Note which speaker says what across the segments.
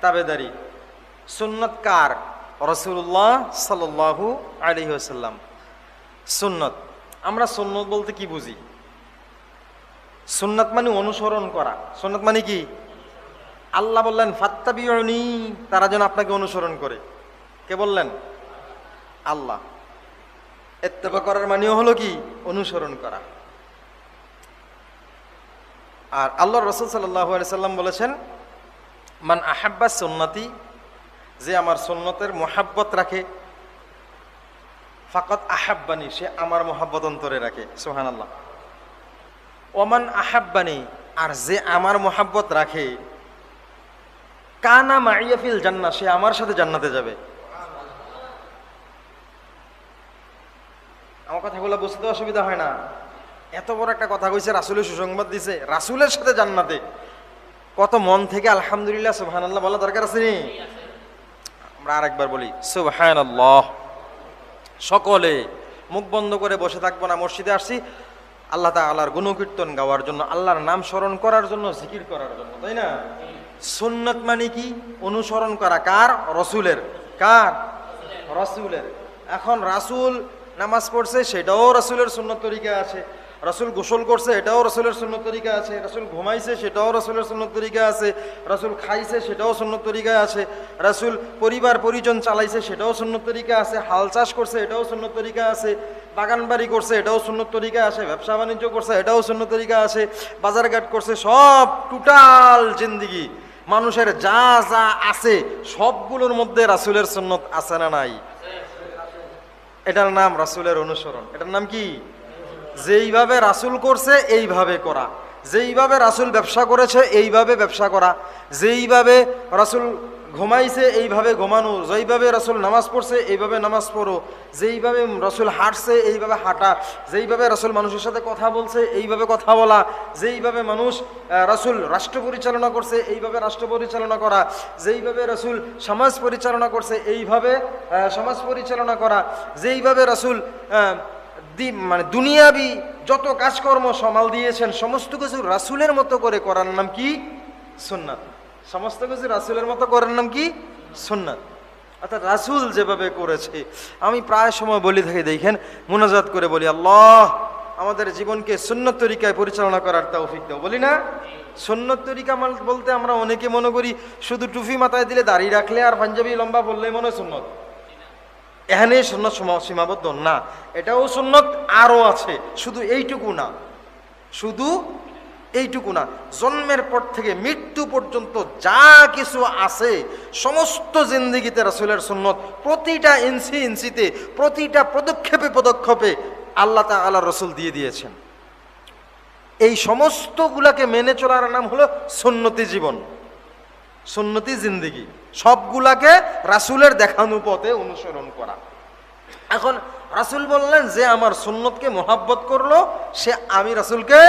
Speaker 1: তাবেদারি। সুন্নত কার রসুল্লাহ আসাল্লাম সুন্নত। আমরা সুন্নত বলতে কি বুঝি? মানে অনুসরণ করা। মানে কি? আল্লাহ বললেন, ফাত্তাবিউনি তারা যেন আপনাকে অনুসরণ করে। কে বললেন? আল্লাহ। এত্তেবা করার মানেও হলো কি? অনুসরণ করা। আর আল্লাহ রসুল সাল্লাহ সাল্লাম বলেছেন মান আহাব্বা সুন্নতি, যে আমার সুন্নতের মোহাব্বত রাখে ফাকত আহাব্বানি, সে আমার মোহাব্বত অন্তরে রাখে সোহান আল্লাহ ওমান আহাব্বানি, আর যে আমার মোহাব্বত রাখে, কানা মাইয়াফিল জান্না সে আমার সাথে জান্নাতে যাবে। আমার কথাগুলো বুঝতে অসুবিধা হয় না। এত বড় একটা কথা কইছে, রাসুলের সুসংবাদ দিছে, রাসুলের সাথে জান্নাতে। কত মন থেকে আলহামদুলিল্লাহ সুবহান আল্লাহ বলা দরকার আছে নি? আমরা আরেকবার বলি সুবহান আল্লাহ সকলে মুখ বন্ধ করে বসে থাকব না, মসজিদে আসছি। আল্লাহ তাআলার গুণকীর্তন গাওয়ার জন্য, আল্লাহর নাম স্মরণ করার জন্য, জিকির করার জন্য, তাই না? সুন্নত মানে কি? অনুসরণ করা। কার? রসুলের। কার? রসুলের। এখন রাসুল নামাজ পড়ছে, সেটাও রসুলের সুন্নত তরিকা আছে রসুল গোসল করছে, এটাও রসুলের সুন্নত তরিকা আছে। রসুল ঘুমাইছে, সেটাও রসুলের সুন্নত তরিকা আছে। রসুল খাইছে, সেটাও সুন্নত তরিকা আছে। রসুল পরিবার, পরিজন চালাইছে, সেটাও সুন্নত তরিকা আছে। হাল চাষ করছে, এটাও সুন্নত তরিকা আছে। বাগান বাড়ি করছে, এটাও সুন্নত তরিকা আছে। ব্যবসা বাণিজ্য করছে, এটাও সুন্নত তরিকা আছে। বাজারঘাট করছে, সব টোটাল জিন্দিগি। মানুষের যা যা আছে, সবগুলোর মধ্যে রাসুলের সুন্নত আছে না নাই? এটার নাম রাসুলের অনুসরণ। এটার নাম কি? যেইভাবে রাসুল করছে, এইভাবে করা। যেইভাবে রাসুল ব্যবসা করেছে, এইভাবে ব্যবসা করা। যেইভাবে রাসুল ঘুমাইছে, এইভাবে ঘুমানো। যেইভাবে রাসুল নামাজ পড়ছে, এইভাবে নামাজ পড়ো। যেইভাবে রাসুল হাঁটছে, এইভাবে হাঁটা। যেইভাবে রাসুল মানুষের সাথে কথা বলছে, এইভাবে কথা বলা। যেইভাবে মানুষ রাসুল রাষ্ট্র পরিচালনা করছে, এইভাবে রাষ্ট্র পরিচালনা করা। যেইভাবে রাসুল সমাজ পরিচালনা করছে, এইভাবে সমাজ পরিচালনা করা। যেইভাবে রাসুল মানে দুনিয়াবি যত কাজকর্ম সামাল দিয়েছেন, সমস্ত কিছু রাসুলের মতো করে করার নাম কি? সুন্নাত। সমস্ত কিছু রাসুলের মতো করার নাম কি? সুন্নাত। অর্থাৎ রাসুল যেভাবে করেছে, আমি প্রায় সময় বলি থাকি, দেখেন, মোনাজাত করে বলি, আল্লাহ, আমাদের জীবনকে সুন্নত তরিকায় পরিচালনা করার তৌফিক দাও। বলি না? সুন্নত তরিকা বলতে আমরা অনেকে মনে করি, শুধু টুপি মাথায় দিলে দাড়ি রাখলে আর পাঞ্জাবি লম্বা বললে মনে হয় সুন্নত। এখানে সুন্নত সীমা- সীমাবদ্ধ না। এটাও সুন্নত আরও আছে, শুধু এইটুকু না। শুধু এইটুকু না। জন্মের পর থেকে মৃত্যু পর্যন্ত যা কিছু আছে, সমস্ত জিন্দিগিতে রাসুলের সুন্নত প্রতিটা ইঞ্চি ইঞ্চিতে, প্রতিটা পদক্ষেপে পদক্ষেপে আল্লাহ তাআলা রসুল দিয়ে দিয়েছেন। এই সমস্তগুলাকে মেনে চলার নাম হলো সুন্নতি জীবন। সুন্নতি জিন্দিগি। সবগুলাকে রাসুলের দেখানো পথে অনুসরণ করা। এখন রাসুল বললেন যে আমার সুন্নতকে মোহাব্বত করল, সে আমি রাসুলকে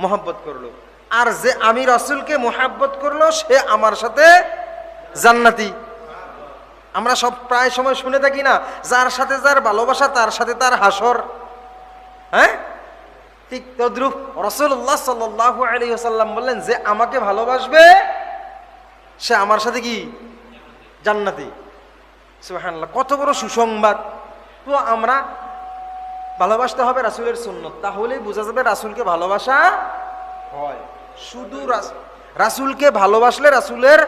Speaker 1: মোহাব্বত করল। আর যে আমি রাসুলকে মোহাব্বত করল, সে আমার সাথে জান্নাতি। আমরা সব প্রায় সময় শুনে থাকি না, যার সাথে যার ভালোবাসা, তার সাথে তার হাসর। হ্যাঁ? ঠিক তদ্রুপ রসুল্লাহ সাল্লাহ আলী আসাল্লাম বললেন যে আমাকে ভালোবাসবে সে আমার সাথে কি? জান্নাতি। সুবহানাল্লাহ, কত বড় সুসংবাদ। তো আমরা ভালোবাসতে হবে রাসুলের সুন্নত, তাহলেই বোঝা যাবে রাসুলকে ভালোবাসা হয়। শুধু রাস- রাসুলকে ভালোবাসলে রাসুলের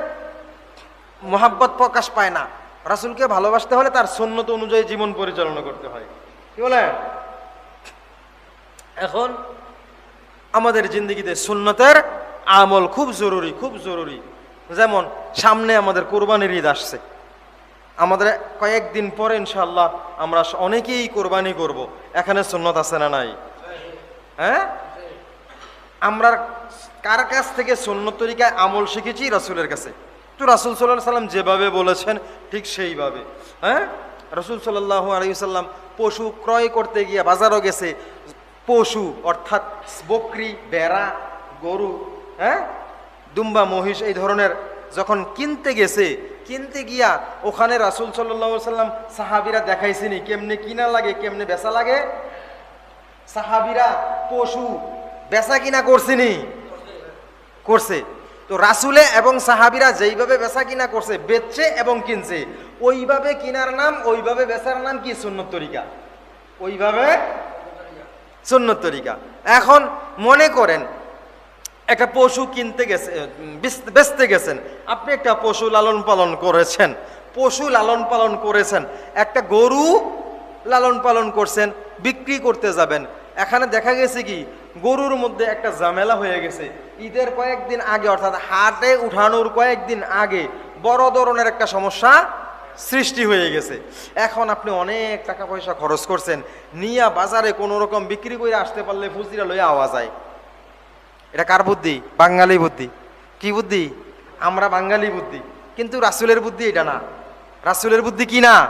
Speaker 1: মোহাব্বত প্রকাশ পায় না। রাসুলকে ভালোবাসতে হলে তার সন্ন্যত অনুযায়ী জীবন পরিচালনা করতে হয়। কি বলেন এখন আমাদের জিন্দগিতে সুন্নতের আমল খুব জরুরি খুব জরুরি। যেমন, সামনে আমাদের কোরবানির ঈদ আসছে। আমাদের কয়েকদিন পরে ইনশাল্লাহ আমরা অনেকেই কোরবানি করব। এখানে সুন্নত আছে না নাই? হ্যাঁ? আমরা কার কাছ থেকে সুন্নত তরিকায় আমল শিখেছি? রাসুলের কাছে। তো রাসুল সাল্লাহ সাল্লাম যেভাবে বলেছেন, ঠিক সেইভাবে। হ্যাঁ? রসুল সাল্লাহ আলাইসাল্লাম পশু ক্রয় করতে গিয়ে বাজারও গেছে। পশু, অর্থাৎ বকরি, বেড়া, গরু হ্যাঁ? দুম্বা মহিষ এই ধরনের যখন কিনতে গেছে, কিনতে গিয়া ওখানে রাসুল সাল্লাম সাহাবিরা দেখাইছেনি, কেমনে কিনা লাগে, কেমনে বেচা লাগে? সাহাবিরা পশু বেচা কিনা করছেনি? করছে। তো রাসুলে এবং সাহাবিরা যেইভাবে বেচা কিনা করছে, বেচছে এবং কিনছে, ওইভাবে কিনার নাম, ওইভাবে বেচার নাম কি? সুন্নত তরিকা। ওইভাবে সুন্নত তরিকা। এখন মনে করেন একটা পশু কিনতে গেছে বেচ- বেচতে গেছেন। আপনি একটা পশু লালন পালন করেছেন। পশু লালন পালন করেছেন। একটা গরু লালন পালন করছেন, বিক্রি করতে যাবেন। এখানে দেখা গেছে কি, গরুর মধ্যে একটা ঝামেলা হয়ে গেছে। ঈদের কয়েকদিন আগে, অর্থাৎ হাটে উঠানোর কয়েকদিন আগে, বড় ধরনের একটা সমস্যা সৃষ্টি হয়ে গেছে। এখন আপনি অনেক টাকা পয়সা খরচ করছেন। নিয়া বাজারে কোনো রকম বিক্রি করে আসতে পারলে ফুজিরা লইয়া আওয়া যায়। এটা কার বুদ্ধি? বাঙালি বুদ্ধি। কি বুদ্ধি? আমরা বাঙালি বুদ্ধি। কিন্তু রাসুলের বুদ্ধি এটা না। রাসুলের বুদ্ধি কি না?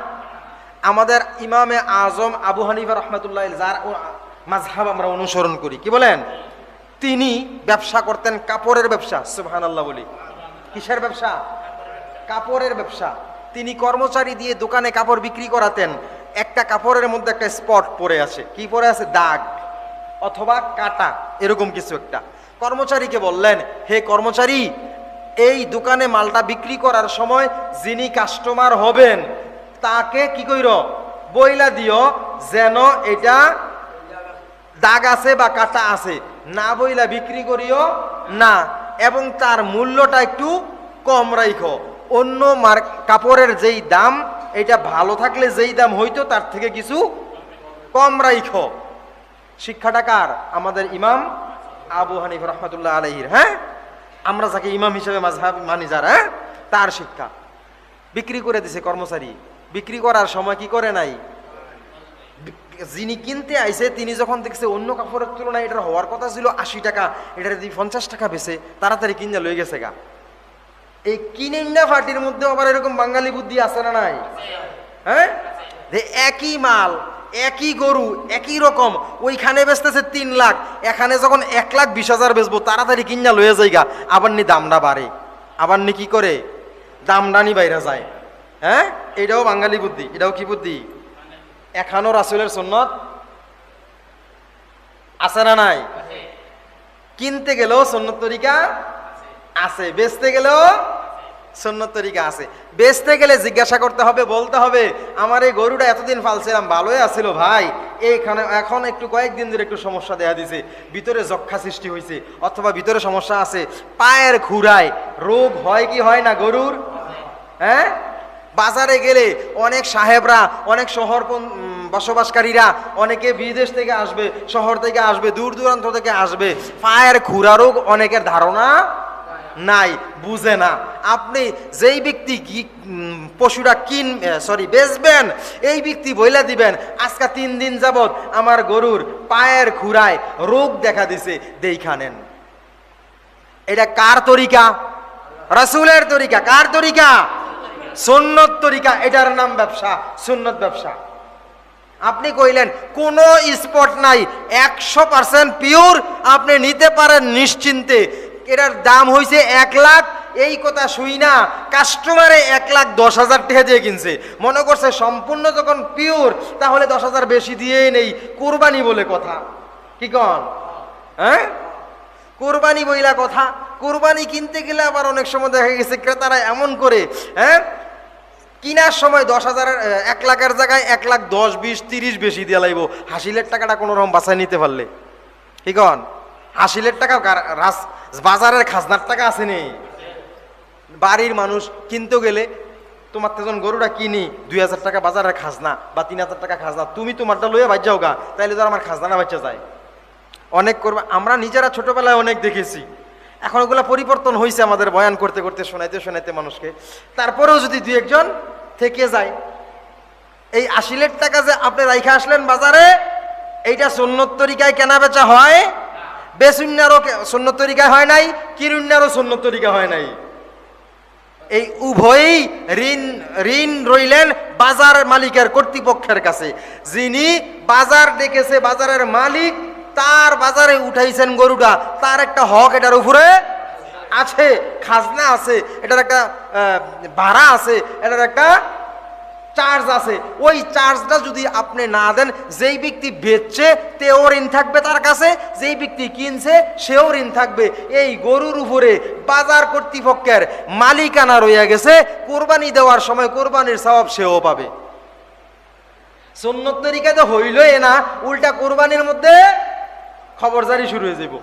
Speaker 1: আমাদের ইমামে আজম আবু হানিফা রহমতুল্লাহ যার মাঝহাব আমরা অনুসরণ করি। কি বলেন? তিনি ব্যবসা করতেন কাপড়ের ব্যবসা সুবহান আল্লাহ বলি। কিসের ব্যবসা? কাপড়ের ব্যবসা। তিনি কর্মচারী দিয়ে দোকানে কাপড় বিক্রি করাতেন। একটা কাপড়ের মধ্যে একটা স্পট পড়ে আছে। কি পড়ে আছে? দাগ অথবা কাটা, এরকম কিছু একটা। কর্মচারীকে বললেন, হে কর্মচারী, এই দোকানে মালটা বিক্রি করার সময় যিনি কাস্টমার হবেন, তাকে কি কইর? বইলা দিও যেন এটা দাগ আছে বা কাটা আছে। না বইলা বিক্রি করিও না, এবং তার মূল্যটা একটু কম রাইখো। অন্য মার, কাপড়ের যেই দাম, এটা ভালো থাকলে যেই দাম হইতো, তার থেকে কিছু কম রাইখো। শিক্ষাটা কার? আমাদের ইমাম আবু হানিফ রহমতুল্লাহ আলহির হ্যাঁ? আমরা যাকে ইমাম হিসেবে মাঝহাব মানি যারা হ্যাঁ? তার শিক্ষা। বিক্রি করে দিছে কর্মচারী। বিক্রি করার সময় কি করে নাই? যিনি কিনতে আইছে, তিনি যখন দেখছে অন্য কাপড়ের তুলনায় এটার হওয়ার কথা ছিল আশি টাকা, এটার যদি পঞ্চাশ টাকা বেছে তাড়াতাড়ি কিনে লয়ে গেছে গা। এই কিনেন্ডা ফাটির মধ্যে আবার এরকম বাঙালি বুদ্ধি আছে না নাই? হ্যাঁ? যে একই মাল একই গরু একই রকম। ওইখানে বেচতেছে তিন লাখ এখানে যখন এক লাখ বিশ হাজার বেচবো তাড়াতাড়ি কিনা লয়ে যাইগা। আবার নি দামটা বাড়ে। আবার নি কি করে? দামটা নি বাইরে যায়। হ্যাঁ? এটাও বাঙালি বুদ্ধি এটাও কি বুদ্ধি? এখানো রাসুলের সন্ন্যত আছে না নাই? কিনতে গেলেও সন্ন্যত তরিকা আছে। বেচতে গেলেও সন্ন্যত তরিকা আছে। বেচতে গেলে জিজ্ঞাসা করতে হবে, বলতে হবে, আমার এই গরুটা এতদিন ফালছিলাম, ভালোই আছিল ভাই। এইখানে এখন একটু কয়েকদিন ধরে একটু সমস্যা দেখা দিছে। ভিতরে যক্ষা সৃষ্টি হয়েছে অথবা ভিতরে সমস্যা আছে। পায়ের খুরায় রোগ হয় কি হয় না গরুর? হ্যাঁ? বাজারে গেলে অনেক সাহেবরা, অনেক শহর বসবাসকারীরা অনেকে বিদেশ থেকে আসবে, শহর থেকে আসবে, দূর দূরান্ত থেকে আসবে। পায়ের খুরা রোগ অনেকের ধারণা নাই, বুঝে না। আপনি যেই ব্যক্তি পশুরা কিন সরি বেচবেন, এই ব্যক্তি বইলা দিবেন, আজকে তিন দিন যাবৎ আমার গরুর পায়ের খুরায় রোগ দেখা দিছে দেইখানেন এটা কার তরিকা? রাসূলের তরিকা। কার তরিকা? সুন্নত তরিকা। এটার নাম ব্যবসা, সুন্নত ব্যবসা। আপনি কইলেন, কোনো স্পট নাই, একশো পার্সেন্ট পিওর আপনি নিতে পারেন নিশ্চিন্তে। এটার দাম হয়েছে এক লাখ এই কথা শুই না। কাস্টমারে এক লাখ দশ হাজার টাকা দিয়ে কিনছে। মনে করছে সম্পূর্ণ যখন পিওর তাহলে দশ হাজার বেশি দিয়েই নেই। কোরবানি বলে কথা। কি কন? হ্যাঁ? কোরবানি বইলা কথা। কোরবানি কিনতে গেলে আবার অনেক সময় দেখা গেছে ক্রেতারা এমন করে হ্যাঁ? কিনার সময় দশ হাজারের এক লাখের জায়গায় এক লাখ দশ, বিশ, তিরিশ বেশি দিয়ে লাইব। হাসিলের টাকাটা কোনো রকম বাঁচায় নিতে পারলে। কি কন? হাসিলের টাকা বাজারের খাজনার টাকা আসেনি বাড়ির মানুষ কিনতে গেলে তোমার তেজন গরুটা কিনি, দুই হাজার টাকা বাজারের খাজনা বা তিন হাজার টাকা খাজনা, তুমি তোমারটা লইয়া বাজ যাও গা তাইলে তো আমার খাজনা বাচ্চা যায়। অনেক করবে, আমরা নিজেরা ছোটবেলায় অনেক দেখেছি। এখন ওগুলো পরিবর্তন হয়েছে আমাদের বয়ান করতে করতে, শোনাইতে শোনাইতে মানুষকে। তারপরেও যদি দুই একজন থেকে যায়, এই আশিলের টাকা যে আপনি রাইখা আসলেন বাজারে, এইটা সুন্নত তরিকায় কেনা বেচা হয়? বেসুন্নারও কে- সুন্নত তরিকায় হয় নাই, কিরুন্নারও সুন্নত তরিকা হয় নাই। এই উভয়ই ঋণ ঋণ রইলেন বাজার মালিকের কর্তৃপক্ষের কাছে। যিনি বাজার দেখেছে বাজারের মালিক, তার বাজারে উঠাইছেন গরুটা, তার একটা হক এটার উপরে আছে, খাজনা আছে, এটার একটা ভাড়া আছে, এটার একটা চার্জ আছে। ওই চার্জটা যদি আপনি না দেন, যেই ব্যক্তি বেচছে, তেও ঋণ থাকবে তার কাছে, যেই ব্যক্তি কিনছে, সেও ঋণ থাকবে। এই গরুর উপরে বাজার কর্তৃপক্ষের মালিকানা রইয়া গেছে। কোরবানি দেওয়ার সময় কোরবানির স্বভাব সেও পাবে। সুন্নত তরিকাতে হইলই না, উল্টা কোরবানির মধ্যে খবরদারি শুরু হয়ে যাব